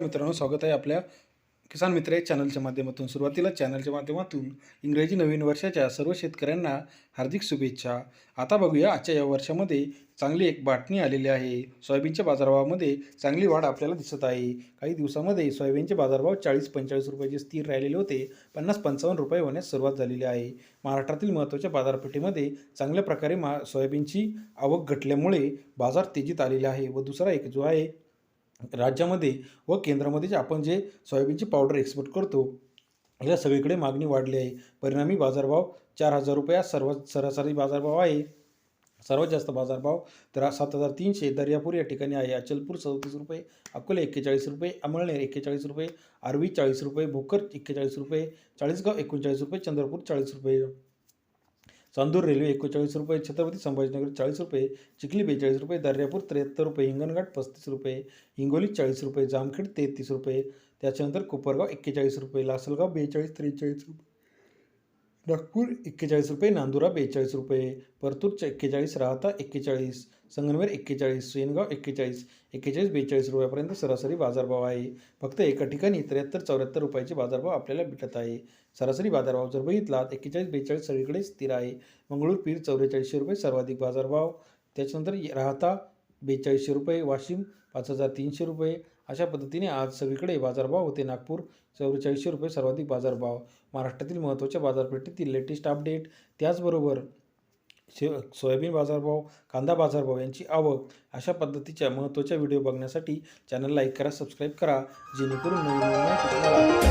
मित्रांनो स्वागत आहे आपल्या किसान मित्र या चॅनलच्या माध्यमातून. सुरुवातीला चॅनलच्या माध्यमातून इंग्रजी नवीन वर्षाच्या सर्व शेतकऱ्यांना हार्दिक शुभेच्छा. आता बघूया आजच्या या वर्षामध्ये चांगली एक बातमी आलेली आहे. सोयाबीनच्या बाजारभावामध्ये चांगली वाढ आपल्याला दिसत आहे. काही दिवसामध्ये सोयाबीनचे बाजारभाव चाळीस पंचेचाळीस रुपयाचे स्थिर राहिलेले होते. पन्नास पंचावन्न रुपये होण्यास सुरुवात झालेली आहे. महाराष्ट्रातील महत्त्वाच्या बाजारपेठेमध्ये चांगल्या प्रकारे मा सोयाबीनची आवक घटल्यामुळे बाजार तेजीत आलेला आहे व दुसरा एक जो आहे राज्यामध्ये व केंद्रामध्ये जे आपण जे सोयाबीनची पावडर एक्सपोर्ट करतो याला सगळीकडे मागणी वाढली आहे. परिणामी बाजारभाव चार हजार रुपया सर्वात सरासरी बाजारभाव आहे. सर्वात जास्त बाजारभाव तर सात हजार तीनशे दर्यापूर या ठिकाणी आहे. अचलपूर चौतीस रुपये अकोले एक्केचाळीस रुपये अमळनेर एक्केचाळीस रुपये आरवी चाळीस रुपये भोकर एक्केचाळीस रुपये चाळीसगाव एकोणचाळीस रुपये चंद्रपूर चाळीस रुपये. चांदूर रेल्वे एकोणचाळीस रुपये छत्रपती संभाजीनगर चाळीस रुपये चिखली बेचाळीस रुपये दर्यापूर त्र्याहत्तर रुपये हिंगणघाट पस्तीस रुपये हिंगोली चाळीस रुपये जामखेड तेहतीस रुपये त्याच्यानंतर कोपरगाव एक्केचाळीस रुपये लासलगाव बेचाळीस त्रेचाळीस रुपये नागपूर एक्केचाळीस रुपये नांदुरा बेचाळीस रुपये परतूरच्या एक्केचाळीस राहता एक्केचाळीस संगमनेर एक्केचाळीस सेनगाव एक्केचाळीस एक्केचाळीस बेचाळीस रुपयापर्यंत सरासरी बाजारभाव आहे. फक्त एका ठिकाणी त्र्याहत्तर चौऱ्याहत्तर रुपयाचे बाजारभाव आपल्याला भेटत आहे. सरासरी बाजारभाव जर बघितला एक्केचाळीस बेचाळीस सगळीकडे स्थिर आहे. मंगळूर पीर चौवेचाळीसशे रुपये सर्वाधिक बाजारभाव. त्याच्यानंतर राहता बेचाळीसशे रुपये वाशिम पाच हजार तीनशे रुपये. अशा पद्धतीने आज सगळीकडे बाजारभाव होते. नागपूर चौवेचाळीसशे रुपये सर्वाधिक बाजारभाव. महाराष्ट्रातील महत्त्वाच्या बाजारपेठेतील लेटेस्ट अपडेट त्याचबरोबर शे सोयाबीन बाजारभाव कांदा बाजारभाव यांची आवक अशा पद्धतीच्या महत्त्वाच्या व्हिडिओ बघण्यासाठी चॅनल लाईक करा सबस्क्राईब करा जेणेकरून नवीन नवीन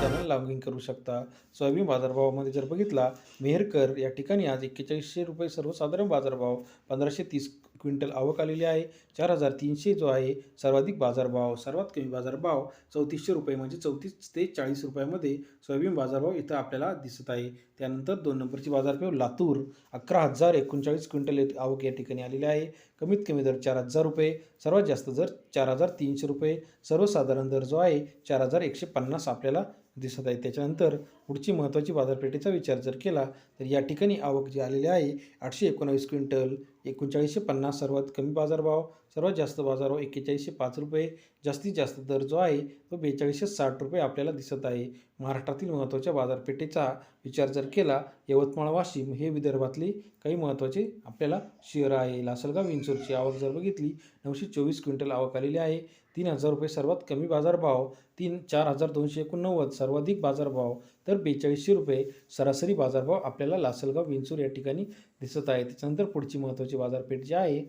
चॅनल लॉगिंग करू शकता. सोयाबीन बाजारभावामध्ये जर बघितला मेहरकर या ठिकाणी आज एक्केचाळीसशे रुपये सर्वसाधारण बाजारभाव पंधराशे तीस क्विंटल आवक आलेली आहे. चार हजार तीनशे जो आहे सर्वाधिक बाजारभाव सर्वात कमी बाजारभाव चौतीसशे रुपये म्हणजे चौतीस ते चाळीस रुपयामध्ये सोयाबीन बाजारभाव इथं आपल्याला दिसत आहे. त्यानंतर दोन नंबरची बाजारपेठ लातूर अकरा हजार एकोणचाळीस क्विंटल आवक या ठिकाणी आलेली आहे. कमीत कमी दर चार हजार रुपये सर्वात जास्त दर चार हजार तीनशे रुपये. सर्वसाधारण दर जो आहे चार हजार एकशे पन्नास आपल्याला दिसत आहे. त्याच्यानंतर पुढची महत्त्वाची बाजारपेठेचा विचार जर केला तर या ठिकाणी आवक जी आलेली आहे आठशे एकोणावीस क्विंटल एकोणचाळीसशे पन्नास सर्वात कमी बाजारभाव सर्वात जास्त बाजारभाव हो एक्केचाळीसशे पाच रुपये. जास्तीत जास्त दर जो आहे तो बेचाळीसशे साठ रुपये आपल्याला दिसत आहे. महाराष्ट्रातील महत्त्वाच्या बाजारपेठेचा विचार जर केला यवतमाळ वाशिम हे विदर्भातले काही महत्त्वाचे आपल्याला शहर आहे. लासलगाव विंचूरची आवक जर बघितली नऊशे चोवीस क्विंटल आवक आलेली आहे. तीन हजार रुपये सर्वात कमी बाजारभाव तीन चार हजार दोनशे एकोणनव्वद सर्वाधिक बाजारभाव तर बेचाळीसशे रुपये सरासरी बाजारभाव आपल्याला लासलगाव विंचूर या ठिकाणी दिसत आहे. त्याच्यानंतर पुढची महत्त्वाची बाजारपेठ जी आहे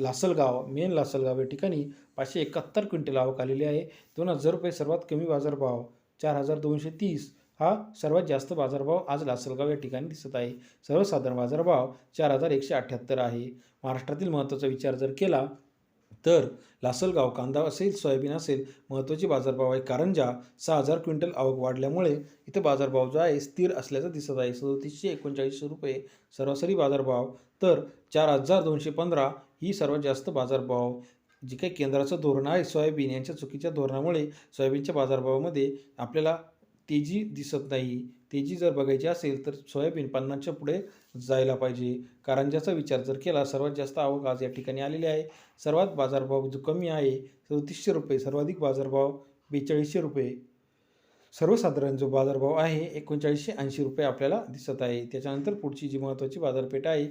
लासलगाव मेन लासलगाव या ठिकाणी पाचशे एकाहत्तर क्विंटल आवक आलेली आहे. दोन हजार रुपये सर्वात कमी बाजारभाव चार हजार दोनशे तीस हा सर्वात जास्त बाजारभाव आज लासलगाव या ठिकाणी दिसत आहे. सर्वसाधारण बाजारभाव चार हजार एकशे अठ्ठ्याहत्तर आहे. महाराष्ट्रातील महत्त्वाचा विचार जर केला तर लासलगाव कांदा असेल सोयाबीन असेल महत्त्वाचे बाजारभाव आहे. कारंजा सहा हजार क्विंटल आवक वाढल्यामुळे इथं बाजारभाव जो आहे स्थिर असल्याचा दिसत आहे. सदोतीसशे एकोणचाळीसशे रुपये सरासरी बाजारभाव. तर चार हजार दोनशे पंधरा ही सर्वात जास्त बाजारभाव. जे काही केंद्राचं धोरण आहे सोयाबीन यांच्या चुकीच्या धोरणामुळे सोयाबीनच्या बाजारभावामध्ये आपल्याला तेजी दिसत नाही. तेजी जर बघायची असेल तर सोयाबीन पन्नासच्या पुढे जायला पाहिजे. कारंजाचा विचार जर केला सर्वात जास्त आवक आज या ठिकाणी आलेली आहे. सर्वात बाजारभाव जो कमी आहे चौतीसशे रुपये सर्वाधिक बाजारभाव बेचाळीसशे रुपये. सर्वसाधारण जो बाजारभाव आहे एकोणचाळीसशे ऐंशी रुपये आपल्याला दिसत आहे. त्याच्यानंतर पुढची जी महत्त्वाची बाजारपेठ आहे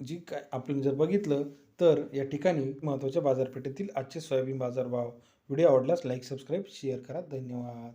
जी काय आपण जर बघितलं तर या ठिकाणी महत्त्वाच्या बाजारपेठेतील आजचे सोयाबीन बाजार भाव व्हिडिओ आवडल्यास लाईक सबस्क्राईब शेअर करा. धन्यवाद.